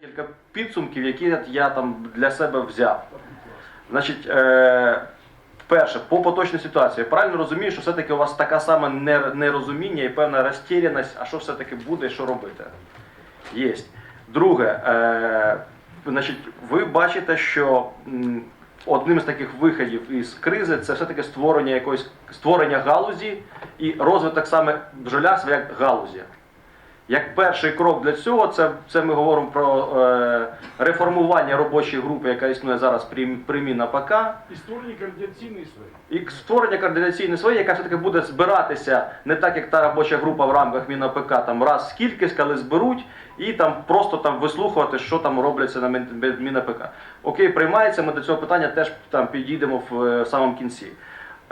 Кілька підсумків, які я там для себе взяв. Значить, е, перше, по поточній ситуації, я правильно розумію, що все-таки у вас така сама нерозуміння і певна розтіряність, а що все-таки буде і що робити. Є. Друге, е, значить, ви бачите, що одним з таких виходів із кризи це все-таки створення якоїсь створення галузі і розвиток саме бджолярства як галузі. Як перший крок для цього, це, це ми говоримо про е, реформування робочої групи, яка існує зараз при, при МінАПК, І створені координаційний свої. і створення координаційної своєї, яка все-таки буде збиратися не так, як та робоча група в рамках МінАПК, там раз скількись, коли зберуть, і там просто там вислухувати, що там робляться на Мін- МінАПК. Окей, приймається, ми до цього питання теж там підійдемо в, е, в самому кінці.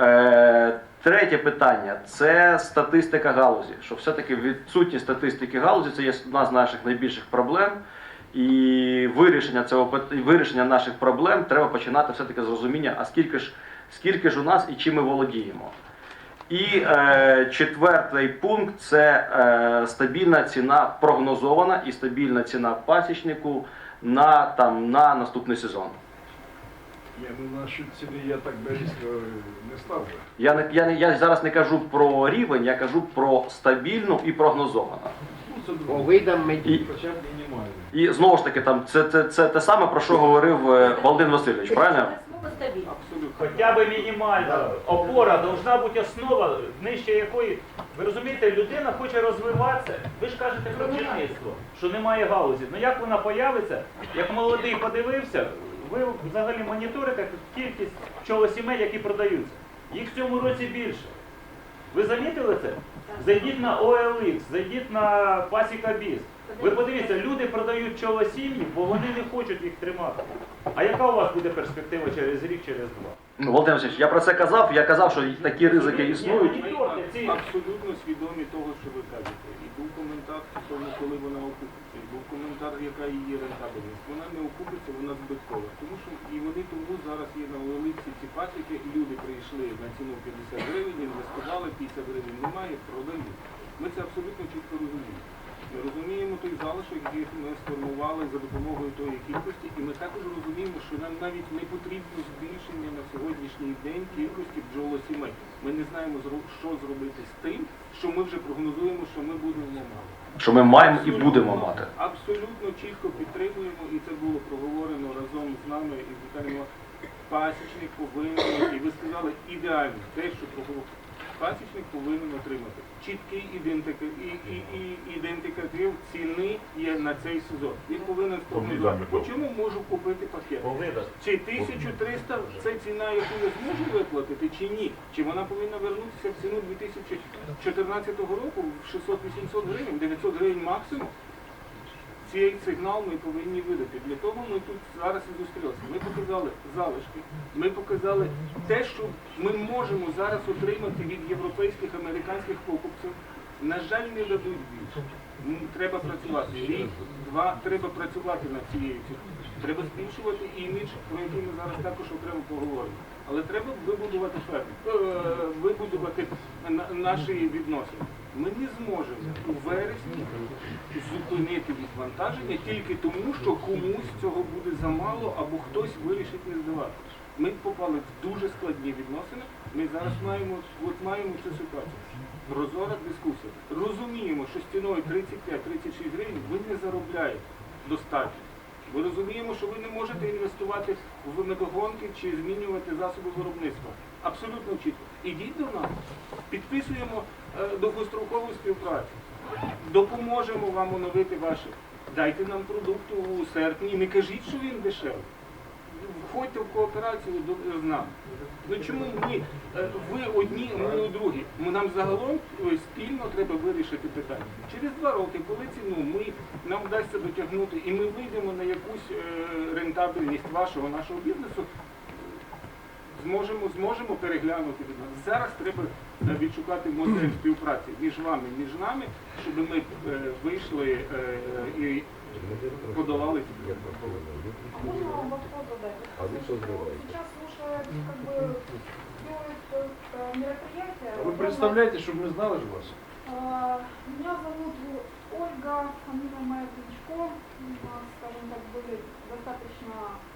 Е, третє питання це статистика галузі. Що все-таки відсутність статистики галузі це є одна з наших найбільших проблем. І вирішення цього вирішення наших проблем треба починати все-таки з розуміння, а скільки ж, скільки ж у нас і чим ми володіємо. І е, четвертий пункт це е, стабільна ціна, прогнозована і стабільна ціна пасічнику на, там, на наступний сезон. Ні, ну на що ціни я так різко не ставлю. Я, не, я, не, я зараз не кажу про рівень, я кажу про стабільну і прогнозовану. Ну, це По друге. видам ми І, Хоча б мінімально. і знову ж таки, там, це, це, це те саме, про що говорив е, Васильович, правильно? Абсолютно. Хоча б мінімальна опора должна бути основа, нижче якої, ви розумієте, людина хоче розвиватися. Ви ж кажете про бджільництво, що немає галузі. Ну як вона появиться, як молодий подивився, ви взагалі моніторите кількість пчолосімей, які продаються. Їх в цьому році більше. Ви замітили це? Зайдіть на OLX, зайдіть на Пасіка Біз. Ви подивіться, люди продають пчолосім'ї, бо вони не хочуть їх тримати. А яка у вас буде перспектива через рік, через два? Ну, Володимир Васильович, я про це казав, я казав, що такі ризики існують. Ці Абсолютно свідомі того, що ви кажете. І був коментар стосовно, коли вона окупиться. Коментар, яка її рентабельність. Вона не окупиться, вона збиткова. Тому що і вони тому зараз є на Олексі ці пасіки, і люди прийшли на ціну 50 гривень, інвестували, сказали, 50 гривень немає, проблем. Ми це абсолютно чітко розуміємо. Ми розуміємо той залишок, який ми сформували за допомогою тої кількості, і ми також розуміємо, що нам навіть не потрібно збільшення на сьогоднішній день кількості бджолосімей. Ми не знаємо, що зробити з тим, що ми вже прогнозуємо, що ми будемо мати. Що ми маємо і будемо мати. Абсолютно чітко підтримуємо, і це було проговорено разом з нами і з Віталієм. Пасічник повинен, і ви сказали ідеально, те, що проговорили. Пасічник повинен отримати чіткий ідентика, і, і, і, ідентикатив ціни є на цей сезон. Він повинен спрогнозувати. По чому можу купити пакет? Чи 1300 це ціна, яку я зможу виплатити, чи ні? Чи вона повинна вернутися в ціну 2014 року в 600-800 гривень, 900 гривень максимум? Цей сигнал ми повинні видати. Для того ми тут зараз і зустрілися. Ми показали залишки, ми показали те, що ми можемо зараз отримати від європейських американських покупців. На жаль, не дадуть більше. Треба працювати. Рік, два, треба працювати над цією цифрою. Треба збільшувати імідж, про який ми зараз також окремо поговоримо. Але треба вибудувати ферму, е, вибудувати наші відносини. Ми не зможемо у вересні зупинити відвантаження тільки тому, що комусь цього буде замало або хтось вирішить не здавати. Ми попали в дуже складні відносини. Ми зараз маємо от маємо цю ситуацію. Прозора дискусія. Розуміємо, що з ціною 35-36 гривень ви не заробляєте достатньо. Ми розуміємо, що ви не можете інвестувати в медогонки чи змінювати засоби виробництва. Абсолютно чітко. Ідіть до нас, підписуємо е, довгострокову співпрацю, допоможемо вам оновити ваші. Дайте нам продукт у серпні. Не кажіть, що він дешевий. Входьте в кооперацію з нами. Ну чому ні? Е, Ви одні, ми у другі. Нам загалом е, спільно треба вирішити питання. Через два роки, коли ціну ми нам вдасться дотягнути, і ми вийдемо на якусь рентабельність вашого нашого бізнесу, зможемо, зможемо переглянути від нас. Зараз треба е, відшукати модель співпраці між вами, між нами, щоб ми е, вийшли е, і подолали ці проблеми. Можно вам вопрос задать? Сейчас слушают, как бы, делают э, мероприятия. А ви представляєте, щоб ми знали ж вас? А, Меня зовут Ольга, фамилия моя Кличко, а, скажем, достаточно э,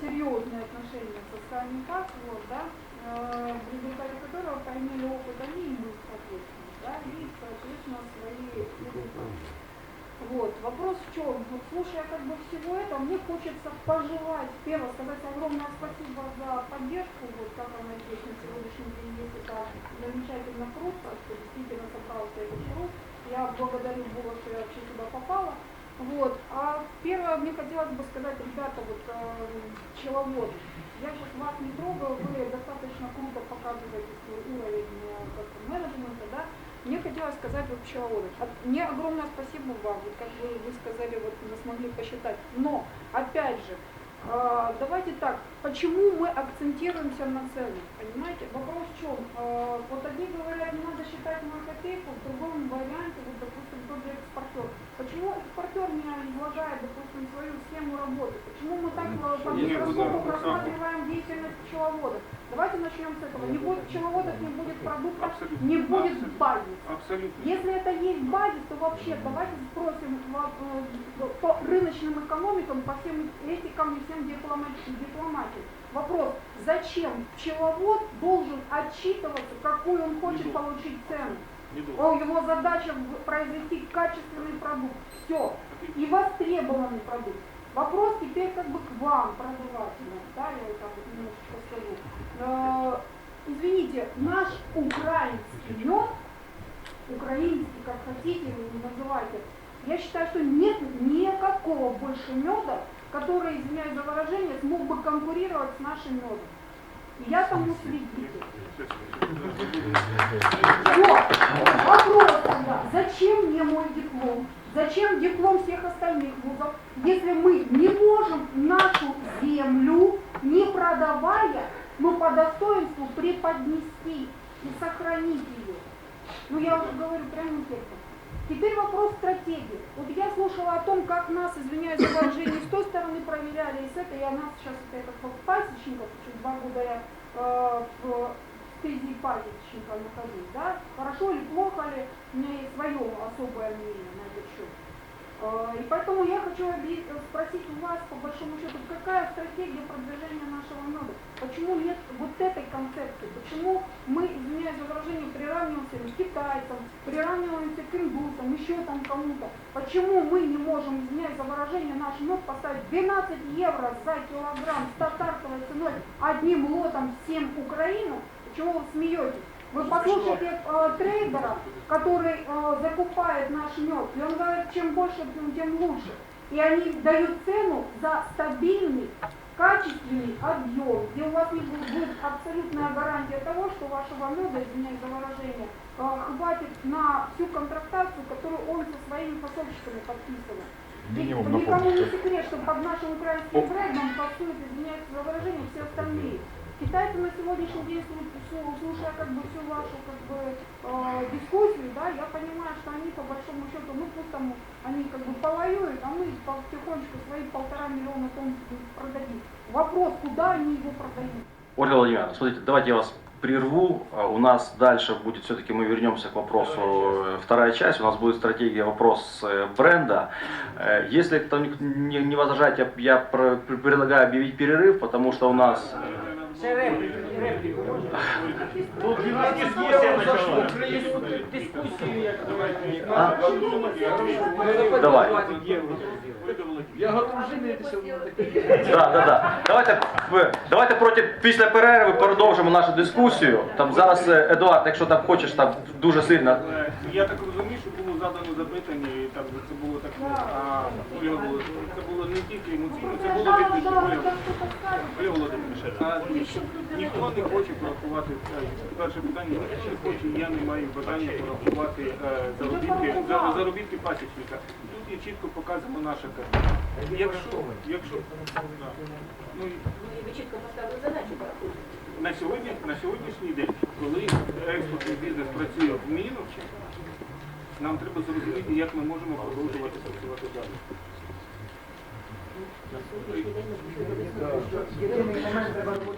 серьезные отношения со скажем так, вот, да, э, в результате которого поимели опыт они и мы, соответственно, да, и, соответственно, свои результаты. Вот, вопрос в чем? Вот слушая как бы всего этого, мне хочется пожелать, первое, сказать огромное спасибо за поддержку, вот как она здесь на сегодняшний день есть, это замечательно круто, что действительно собрался этот круг. Я благодарю Бога, что я вообще сюда попала. Вот. А первое, мне хотелось бы сказать, ребята, вот э, пчеловоды, я сейчас вас не трогаю, вы достаточно круто показываете свой уровень э, как менеджмента, да. Мне хотелось сказать вот пчеловодам, от- мне огромное спасибо вам, вот как вы, вы сказали, вот мы смогли посчитать. Но, опять же, э, давайте так, почему мы акцентируемся на цену, понимаете? Вопрос в чем? Э, вот одни говорят, не надо считать на копейку, в другом варианте, вот, допустим, тот же экспортер. Излагает, допустим, свою схему работы? Почему мы так микроскопом ну, рассматриваем деятельность пчеловодов? Давайте начнем с этого. Не будет пчеловодов, не будет продуктов, Абсолютно. не будет Абсолютно. базис. Абсолютно. Если это есть базис, то вообще давайте спросим э, по рыночным экономикам, по всем этикам и всем диплома- дипломатиям. Вопрос, зачем пчеловод должен отчитываться, какую он хочет получить цену? Его задача произвести качественный продукт. Все. И востребованный продукт. Вопрос теперь как бы к вам, продавателям. Да, я вот так вот немножечко скажу. Э, извините, наш украинский мед, украинский, как хотите, называйте, я считаю, что нет никакого больше меда, который, извиняюсь за выражение, смог бы конкурировать с нашим медом. Я тому свидетель. Вот. Вопрос тогда, зачем мне мой диплом? Зачем диплом всех остальных вузов, если мы не можем нашу землю, не продавая, но по достоинству преподнести и сохранить ее? Ну я уже говорю прямо текстом. Теперь вопрос стратегии. Вот я слушала о том, как нас, извиняюсь за выражение, с той стороны проверяли, и с этой, я нас сейчас это как пасечников, чуть два года я э, в стези пасечника нахожусь, да, хорошо или плохо ли, у меня есть свое особое мнение на этот счет. Э, И поэтому я хочу объ- спросить у вас, по большому счету, какая стратегия продвижения нашего меда? Почему нет вот этой концепции? Почему мы, извиняюсь за выражение, приравниваемся к китайцам, приравниваемся к индусам, еще там кому-то? Почему мы не можем, извиняюсь за выражение, наш мед поставить 12 евро за килограмм с стартовой ценой одним лотом всем Украину? Почему вы смеетесь? Вы послушайте э, трейдера, который э, закупает наш мед, и он говорит, чем больше, тем- лучше. И они дают цену за стабильный, качественный объем, где у вас не будет, будет абсолютная гарантия того, что вашего меда, извиняюсь за выражение, э, хватит на всю контрактацию, которую он со своими посольщиками подписывает. Минимум никому не секрет, что под нашим украинским брендом пасуют, извиняюсь за выражение, все остальные. Китайцы на сегодняшний день, слу- слу- слушая как бы всю вашу как бы, э, дискуссию, да, я понимаю, что они по большому счету, ну пусть там они как бы повоюют, а мы потихонечку свои полтора миллиона тонн продадим. Вопрос, куда они его продают? Ольга Владимировна, смотрите, давайте я вас прерву. А У нас дальше будет, все-таки мы вернемся к вопросу, э, вторая часть, у нас будет стратегия, вопрос э, бренда. Э, Если кто не, возражает, я, предлагаю объявить перерыв, потому что у нас... Тут дискусія почалася. А? Давай. Я готов женитися. Да, да, да. Давайте, в- давайте проти, після перерви продовжимо нашу дискусію. Там зараз, е, Едуард, якщо там хочеш там дуже сильно. Е, Я так розумію, що було задано запитання, і там це було так, а, Ольга Володимирівна, це було не тільки емоційно, це було відповідь. Ольга-. Ольга а ніхто не хоче порахувати це. Перше питання, ніхто не хоче, я не маю бажання порахувати е, заробітки, за- заробітки пасічника. Тут є чітко показано наша картина. Якщо, якщо, да. ну, Ви чітко поставили задачу, порахуйте. на сьогодні, на сьогоднішній день, коли експортний бізнес працює в мінус, нам треба зрозуміти, як ми можемо продовжувати працювати далі.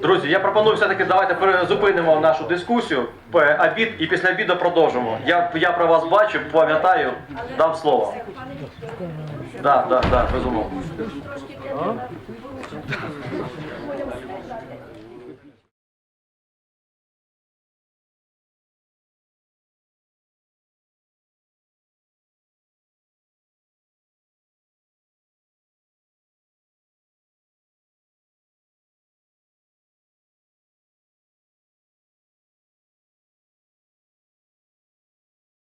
Друзі, я пропоную все-таки давайте пере- зупинимо нашу дискусію, обід і після обіду продовжимо. Я, я про вас бачу, пам'ятаю, дам слово. Да, да, да, безумовно.